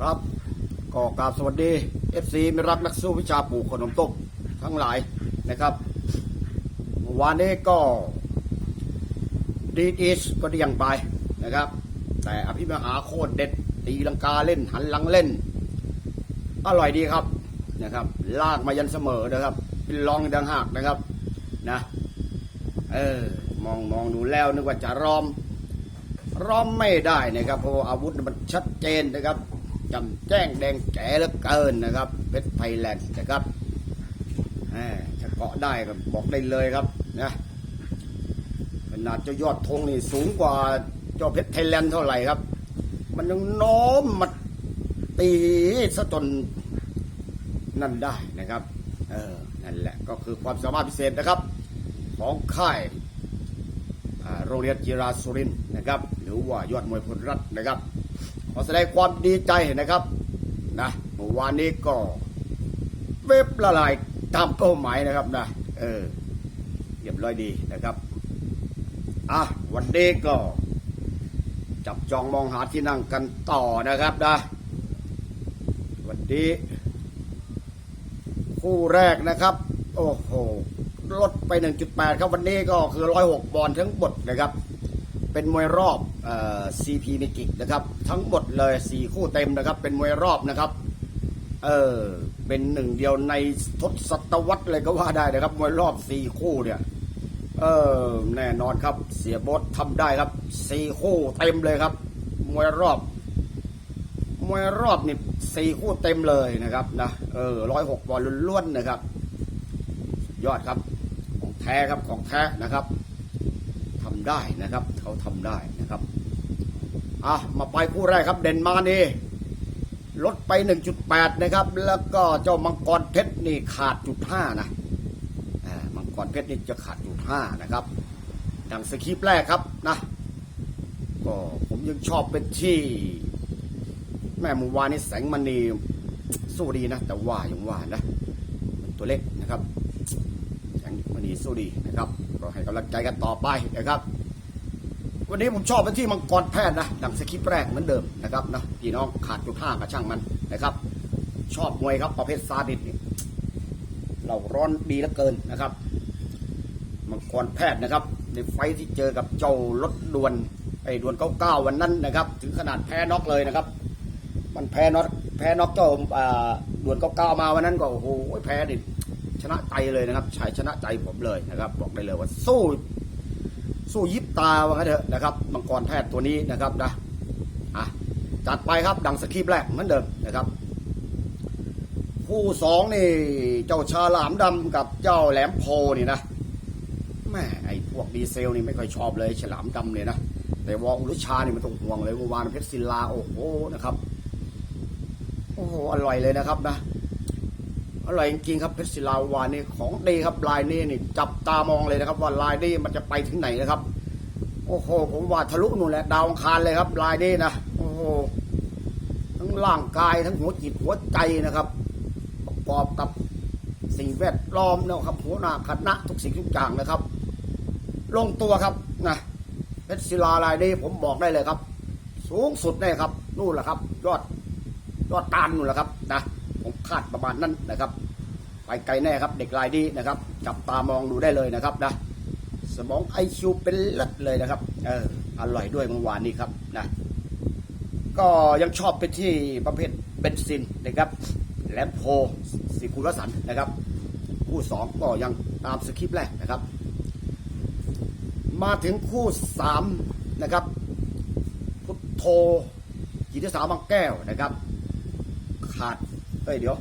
ครับก็กราบสวัสดีเอฟซีมิรักนักสู้วิชาปลูกขนมต้มทั้งหลายนะครับวานนี้ก็ดีอีสก็เดียงไปนะครับ แต่อภิมหาโคตรเด็ดตีลังกาเล่นหันหลังเล่น อร่อยดีครับนะครับ ลากมายันเสมอนะครับเป็นรองดังหากนะครับนะเออมองมองดูแล้วนึกว่าจะรอมรอมไม่ได้นะครับเพราะอาวุธมันชัดเจนนะครับ จำแจ้งแดงแก่เหลือเกินนะครับเพชรไทยแลนด์นะครับแหมถ้าเกาะได้ก็บอกได้เลยครับนะขนาดเจ้ายอดธงนี่สูงกว่าเจ้าเพชรไทยแลนด์เท่าไหร่ครับ มันยังโน้มมาตีซะจนนั่นได้นะครับ เออ นั่นแหละก็คือความสามารถพิเศษนะครับ ของค่ายโรงเรียนจิราสุรินนะครับ หรือว่ายอดมวยพลรัตน์นะครับ ขอแสดงความดีใจนะครับนะเมื่อวานนี้ก็เว็บละลายตามเป้าหมายนะครับนะเออเรียบร้อยดีนะครับอะวันนี้ก็ จับจองมองหาที่นั่งกันต่อนะครับนะวันนี้คู่แรกนะครับ โอ้โหลดไป 1.8 ครับวันนี้ก็คือ 106บอลทั้งหมดนะครับ เป็นมวยรอบออ CP มิกินะครับ ทั้งหมดเลย4คู่เต็มนะครับ เป็นมวยรอบนะครับ เออเป็นหนึ่งเดียวในทศตวรรษเลยก็ว่าได้นะครับ มวยรอบ4คู่เนี่ยเออแน่นอนครับ เสียบดทำได้ครับ4คู่เต็มเลยครับ มวยรอบ มวยรอบนี่สี่คู่เต็มเลยนะครับนะเออร้อยหกบอลล้วนๆนะครับ ยอดครับ ของแท้ครับของแท้นะครับทำได้นะครับ เขาทำได้นะครับอะมาไปคู่แรกครับเด่นมานี่ลดไป 1.8 นะครับ แล้วก็เจ้ามังกรเพชรนี่ขาดจุดห้านะมังกรเพชรนี่จะขาดจุดห้านะครับดังสคริปต์แรกครับนะก็ผมยังชอบเป็นที่ แม่มูวานนี่แสงมณีสู้ดีนะ แต่ว่าอย่างว่านะมันตัวเล็กนะครับ แสงมณีสู้ดีนะครับก็ให้กำลังใจกันต่อไปนะครับ วันนี้ผมชอบไปที่มังกรแพทย์นะดังสคริปต์แรกเหมือนเดิมนะครับนะพี่น้องขาดจุดห้ากับช่างมันนะครับ ชอบมวยครับประเภทซาดิสนี่เราร้อนดีเหลือเกินนะครับ มังกรแพทย์นะครับ ในไฟที่เจอกับเจ้ารถดวนไอ้ดวนเก้าเก้าวันนั้นนะครับ ถึงขนาดแพ้น็อกเลยนะครับ มันแพ้น็อกแพ้น็อกเจ้าอ่าดวนเก้าเก้ามาวันนั้นก็โอ้โหแพ้ดิชนะใจเลยนะครับชัยชนะใจผมเลยนะครับ บอกได้เลยว่าสู้ สู้ยิบตาว่างั้นเถอะนะครับมังกรแพทย์ตัวนี้นะครับนะอะจัดไปครับดังสคริปต์แรกเหมือนเดิมนะครับ คู่สองนี่เจ้าชาลามดำกับเจ้าแหลมโพนี่นะแม่ไอพวกดีเซลนี่ไม่ค่อยชอบเลยฉลามดำเนี่ยนะแต่วอลลุชานี่มันต้องห่วงเลยเมื่อวานเพชรศิลาโอ้โหนะครับโอ้โหอร่อยเลยนะครับนะ อร่อยจริงครับเพชรศิลาวานี่ของดีครับลายนี้นี่จับตามองเลยนะครับว่าลายนี้มันจะไปถึงไหนนะครับ โอ้โห ผมว่าทะลุนู่นแหละดาวอังคารเลยครับ ลายนี้นะโอ้โหทั้งร่างกายทั้งหัวจิตหัวใจนะครับ ประกอบกับสิ่งแวดล้อมนะครับหัวหน้าคณะทุกสิ่งทุกอย่างนะครับ ลงตัวครับนะเพชรศิลาลายนี้ผมบอกได้เลยครับ สูงสุดแน่ครับ นู่นแหละครับ ยอดยอดตาลนู่นแหละครับนะ คาดประมาณนั้นนะครับ ไปไกลแน่ครับเด็กรายนี้นะครับ จับตามองดูได้เลยนะครับนะสมองไอคิวเป็นเลิศเลยนะครับ เอออร่อยด้วยเมื่อวานนี้ครับนะ ก็ยังชอบไปที่ประเภทเบนซินนะครับแลมโพสิคุรสันนะครับ คู่สองก็ยังตามสคริปต์แรกนะครับ มาถึงคู่สามนะครับ พุทโธกิติสาบางแก้วนะครับ ขาด เอ้ยเดี๋ยว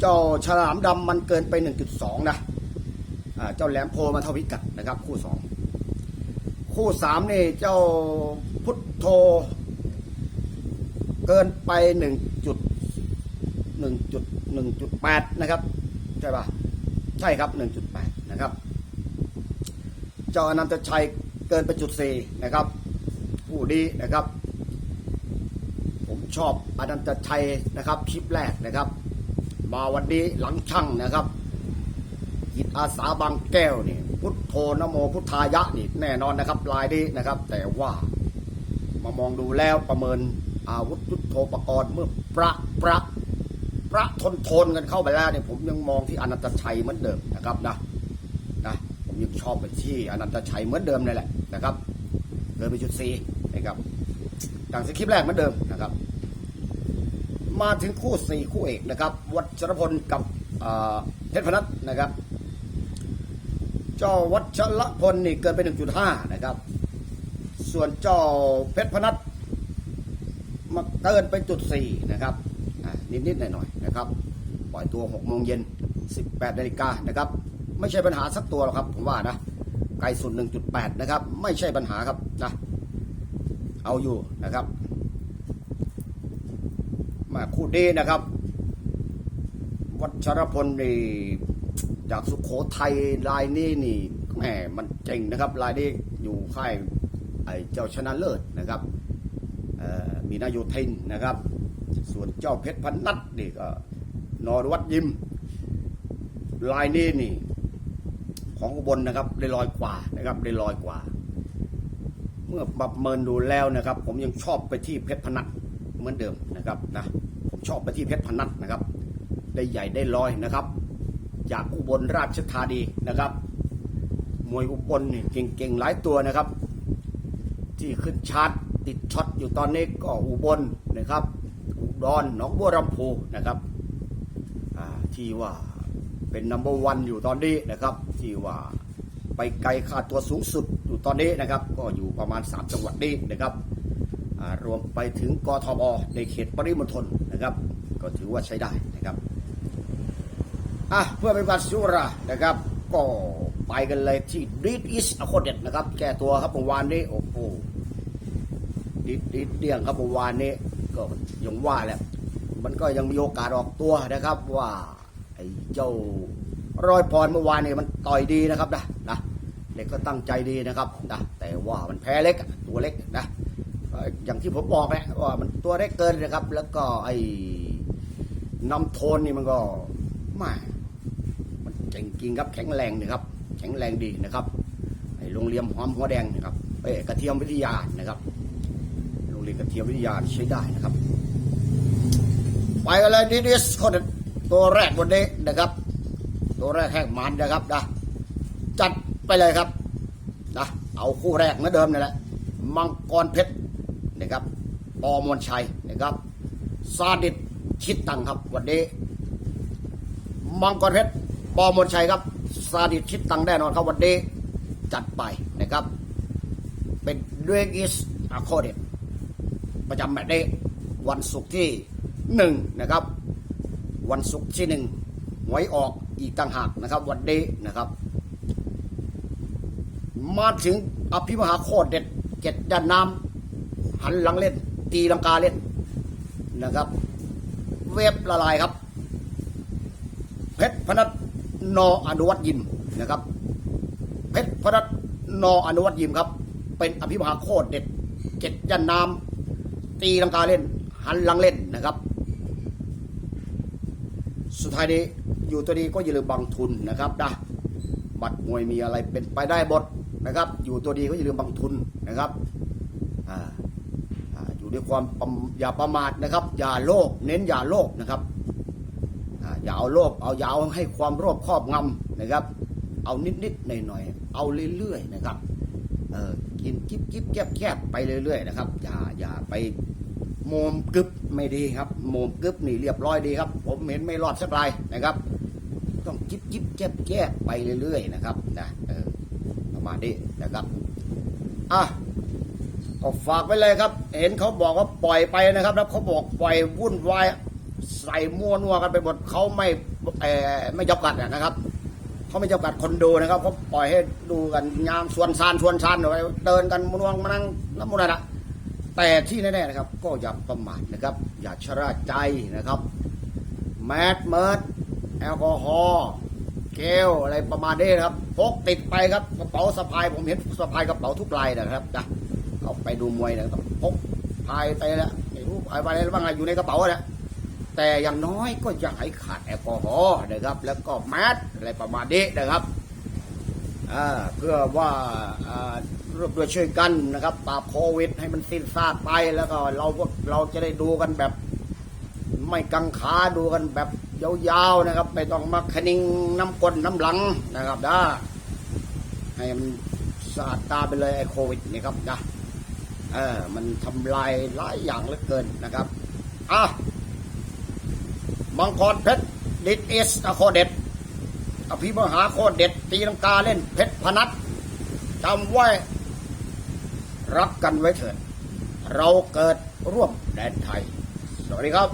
เจ้าฉลามดำมันเกินไป 1.2 นะอ่าเจ้าแหลมโพมาเท่าพิกัดนะครับ คู่สองคู่สามนี่เจ้าพุทโธเกินไป1จุด1จุด1.8 นะครับ ใช่ปะใช่ครับ 1.8 นะครับ เจ้าอนันตชัยเกินไปจุดสี่นะครับ ผู้ดีนะครับ ชอบอนันตชัยนะครับคลิปแรกนะครับ มาวันนี้หลังช่างนะครับจิตอาสาบางแก้วนี่พุทโธนโมพุทธายะนี่แน่นอนนะครับลายนี้นะครับ แต่ว่ามามองดูแล้วประเมินอาวุธยุทโธปกรณ์เมื่อประประประทนทนกันเข้าไปแล้วเนี่ยผมยังมองที่อนันตชัยเหมือนเดิมนะครับนะนะผมยังชอบไปที่อนันตชัยเหมือนเดิมเลยแหละนะครับเดินไปจุดสี่นะครับดังสคริปต์แรกเหมือนเดิมนะครับ มาถึงคู่สี่คู่เอกนะครับวัชรพลกับเพชรพนัทนะครับ เจ้าวัชรพลนี่เกินไป 1.5 นะครับ ส่วนเจ้าเพชรพนัทมาเกินไปจุดสี่นะครับอะนิดๆหน่อยๆนะครับ ปล่อยตัว6โมงเย็น 18นาฬิกานะครับ ไม่ใช่ปัญหาสักตัวหรอกครับ ผมว่านะไกลสุด1.8 นะครับ ไม่ใช่ปัญหาครับนะเอาอยู่นะครับ มาคู่ดีนะครับ วัชรพลนี่จากสุขโขทัยลายนี้นี่แหมมันเจ๋งนะครับลายนี้อยู่ค่ายไอ้เจ้าชนะเลิศนะครับมีนายโยธินนะครับ ส่วนเจ้าเพชรพันนัทนี่ก็นอรวัดยิมลายนี้นี่ ของอุบลนะครับ ได้ลอยกว่านะครับ ได้ลอยกว่า เมื่อประเมินดูแล้วนะครับ ผมยังชอบไปที่เพชรพนัท เหมือนเดิมนะครับนะผมชอบไปที่เพชรพนัทนะครับ ได้ใหญ่ได้ลอยนะครับ จากอุบลราชธานีนะครับมวยอุบลนี่เก่งๆหลายตัวนะครับ ที่ขึ้นชาร์ตติดช็อตอยู่ตอนนี้ก็อุบลนะครับอุดรหนองบัวลำพูนะครับที่ว่าเป็นนัมเบอร์วันอยู่ตอนนี้นะครับ ที่ว่าไปไกลค่าตัวสูงสุดอยู่ตอนนี้นะครับ ก็อยู่ประมาณ 3 จังหวัดนี้นะครับ รวมไปถึงกทบในเขตปริมณฑลนะครับ ก็ถือว่าใช้ได้นะครับอะเพื่อเป็นการสุรานะครับ ก็ไปกันเลยที่ดีดอิสอโคเด็ดนะครับ แก้ตัวครับเมื่อวานนี้โอ้โหดีดดีดเดี่ยงครับเมื่อวานนี้ก็ยังว่าแหละมันก็ยังมีโอกาสออกตัวนะครับ ว่าไอ้เจ้ารอยพรเมื่อวานนี้มันต่อยดีนะครับนะนะเด็กก็ตั้งใจดีนะครับนะแต่ว่ามันแพ้เล็กตัวเล็กนะ อย่างที่ผมบอกแหละว่ามันตัวเล็กเกินนะครับ แล้วก็ไอ้นำโทนนี่มันก็ไม่มันเก่งจริงครับแข็งแรงนะครับ แข็งแรงดีนะครับไอ้โรงเรียนหอมหัวแดงนะครับเอ้กระเทียมวิทยานะครับ โรงเรียนกระเทียมวิทยาใช้ได้นะครับ ไปกันเลยดิดิสคนตัวแรกวันนี้นะครับ ตัวแรกแหกมันนะครับนะจัดไปเลยครับนะเอาคู่แรกเหมือนเดิมนี่แหละมังกรเพชร นะครับปอมวลชัยนะครับซาดิสคิดตังครับวันนี้มังกรเพชรปอมนชัยครับซาดิสคิดตังแน่นอนครับวันนี้จัดไปนะครับเป็นเรกิสอาโคเดตประจำแมตช์นี้วันศุกร์ที่หนึ่งนะครับวันศุกร์ที่หนึ่งหวยออกอีกต่างหากนะครับวันนี้นะครับ มาถึงอภิมหาโคตรเด็ดเจ็ดด้านน้ำ หันหลังเล่น ตีลังกาเล่นนะครับ เว็บละลายครับ เพชรพนัทนออนุวัตยิมนะครับ เพชรพนัทนออนุวัตยิมครับ เป็นอภิมหาโคตรเด็ดเจ็ดยันนามตีลังกาเล่น หันหลังเล่นนะครับ สุดท้ายนี้อยู่ตัวนี้ก็อย่าลืมบังทุนนะครับนะบัตรมวยมีอะไรเป็นไปได้หมดนะครับ อยู่ตัวดีก็อย่าลืมบังทุนนะครับ อ่า ด้วยความอย่าประมาทนะครับ อย่าโลภเน้นอย่าโลภนะครับอย่าเอาโลภเอาอย่าเอาให้ความโลภครอบงำนะครับ เอานิดๆหน่อยๆเอาเรื่อยๆนะครับเออกินจิ๊บจิ๊บแคบแคบไปเรื่อยๆนะครับอย่าอย่าไปโมมกึบไม่ดีครับโมมกึบนี่เรียบร้อยดีครับ ผมเห็นไม่รอดสักรายนะครับ ต้องจิ๊บจิ๊บแคบแคบไปเรื่อยๆนะครับนะเออประมาณนี้นะครับอะ ก็ฝากไว้เลยครับ เห็นเขาบอกว่าปล่อยไปนะครับ แล้วเขาบอกปล่อยวุ่นวายใส่มั่วนัวกันไปหมดเขาไม่เออไม่จำกัดนะครับเขาไม่จำกัดคนดูนะครับเขาปล่อยให้ดูกันยามชวนซานชวนซานไปเดินกันมวนวงมานั่งน้ำมันนะแต่ที่แน่ๆนะครับ ก็อย่าประมาทนะครับ อย่าชะล่าใจนะครับ แมสเมิร์ดแอลกอฮอล์เกลอะไรประมาณนี้นะครับพกติดไปครับกระเป๋าสะพายผมเห็นสะพายกระเป๋าทุกลายนะครับนะ เอาไปดูมวยนะครับพกพายไปแล้วไม่รู้พายไปอะไรบ้างอะอยู่ในกระเป๋าเนี่ยแต่อย่างน้อยก็อย่าให้ขาดแอลกอฮอล์นะครับ แล้วก็แมสอะไรประมาณนี้นะครับเพื่อว่าร่วมด้วยช่วยกันนะครับปราบโควิด ให้มันสิ้นซากไปแล้วก็เราพวกเราจะได้ดูกันแบบ ไม่กังขาดูกันแบบยาวๆนะครับ ไม่ต้องมาคนิงน้ำก้นน้ำหลังนะครับนะให้มันสะอาดตาไปเลยไอ้โควิดนี่ครับนะ เออมันทำลายหลายอย่างเหลือเกินนะครับอะมังกรเพชรดิดเอสอโคเด็ดอภิมหาโคเด็ด ตีลังกาเล่นเพชรพนัทจำไว้ รักกันไว้เถิดเราเกิดร่วมแดนไทย สวัสดีครับ